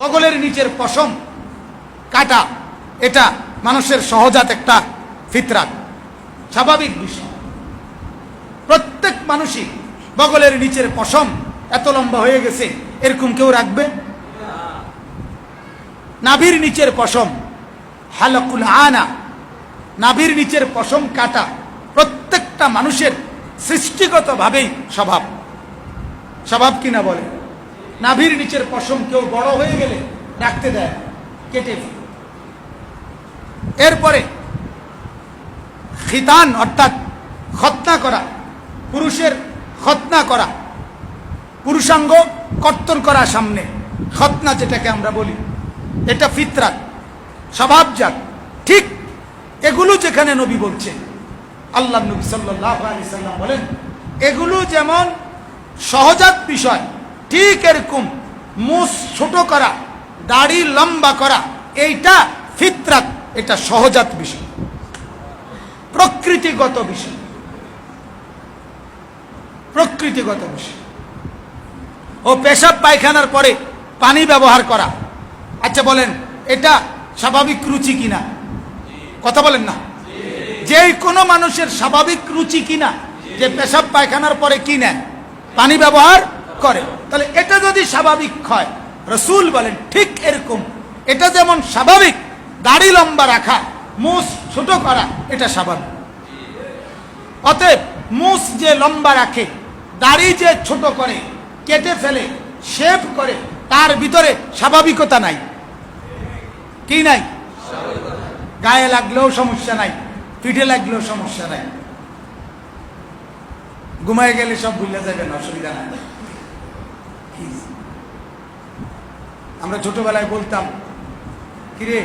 বগলের নিচের পশম কাটা, এটা মানুষের সহজাত একটা ফিতরাত, স্বাভাবিক বিষয়। প্রত্যেক মানুষই বগলের নিচের পশম এত লম্বা হয়ে গেছে, এরকম কেউ রাখবে? নাভির নিচের পশম, হালকুল আনা, নাভির নিচের পশম কাটা প্রত্যেকটা মানুষের সৃষ্টিগতভাবেই স্বভাব। স্বভাব কিনা বলে নাভির নিচের পশম কেউ বড় হয়ে গেলে রাখতে দেয়, কেটে এরপরে খিতান অর্থাৎ খতনা করা, পুরুষের খতনা করা, পুরুষাঙ্গ কর্তন করা সামনে। খতনা যেটাকে আমরা বলি, এটা ফিতরাত, স্বভাবজাত। ঠিক এগুলো যেখানে নবী বলছেন আল্লাহ নবী সাল্লাহ আলি সাল্লাম বলেন, এগুলো যেমন সহজাত বিষয় ঠিক এরকম, মুস ছোট করা, দাড়ি লম্বা করা, এইটা ফিতরাত, এটা সহজাত বিষয়। প্রকৃতিগত বিষয়। প্রকৃতিগত বিষয়। ও পেশাব পায়খানার পরে পানি ব্যবহার করা। আচ্ছা বলেন, এটা স্বাভাবিক রুচি কিনা? কথা বলেন না। যে কোনো মানুষের স্বাভাবিক রুচি কিনা, যে পেশাব পায়খানার পরে কি নেয়? পানি ব্যবহার করে। তাহলে এটা যদি স্বাভাবিক হয়, রসুল বলেন, ঠিক এরকম। এটা যেমন স্বাভাবিক, দাড়ি লম্বা রাখা মুস ছোট করা, এটা স্বাভাবিক। অতএব মুস যে লম্বা রাখে, দাড়ি যে ছোট করে, কেটে ফেলে শেভ করে, তার ভিতরে স্বাভাবিকতা নাই। কি নাই? গায়ে লাগলেও সমস্যা নাই, পিঠে লাগলেও সমস্যা নাই। ঘুমায় গেলে সব ভুলে যাবেন, অসুবিধা নাই। আমরা ছোটবেলায় বলতাম, কিরে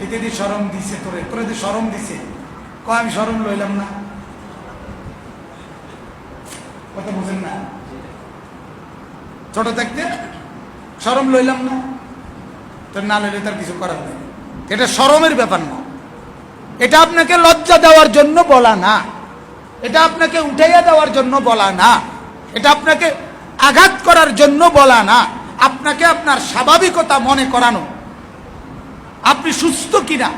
এতে দিয়ে সরম দিছে তোরে তোরে দিয়ে সরম দিছে ক আমি সরম লইলাম না? কথা বুঝেন না? ছোট থাকতে সরম লইলাম না। তোর না লইলে তার কিছু করার নেই। এটা সরমের ব্যাপার না। এটা আপনাকে লজ্জা দেওয়ার জন্য বলা না। এটা আপনাকে উঠাইয়া দেওয়ার জন্য বলা না। এটা আপনাকে আঘাত করার জন্য বলা না। আপনাকে আপনার স্বাভাবিকতা মনে করানো। আপনি সুস্থ কিনা?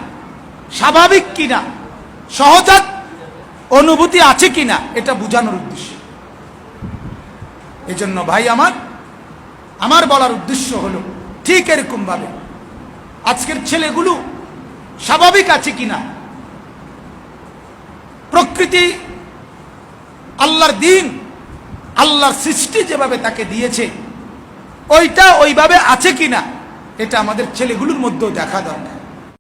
স্বাভাবিক কিনা? সহজাত অনুভূতি আছে কিনা? এটা বোঝানোর উদ্দেশ্য। এজন্য ভাই আমার আমার বলার উদ্দেশ্য হলো ঠিক এরকম ভাবে আজকের ছেলেগুলো স্বাভাবিক আছে কিনা? প্রকৃতি, আল্লাহর দিন আল্লাহর সৃষ্টি যেভাবে তাকে দিয়েছে, ওইটা ওইভাবে আছে কিনা, এটা আমাদের ছেলেগুলোর মধ্যেও দেখা দরকার।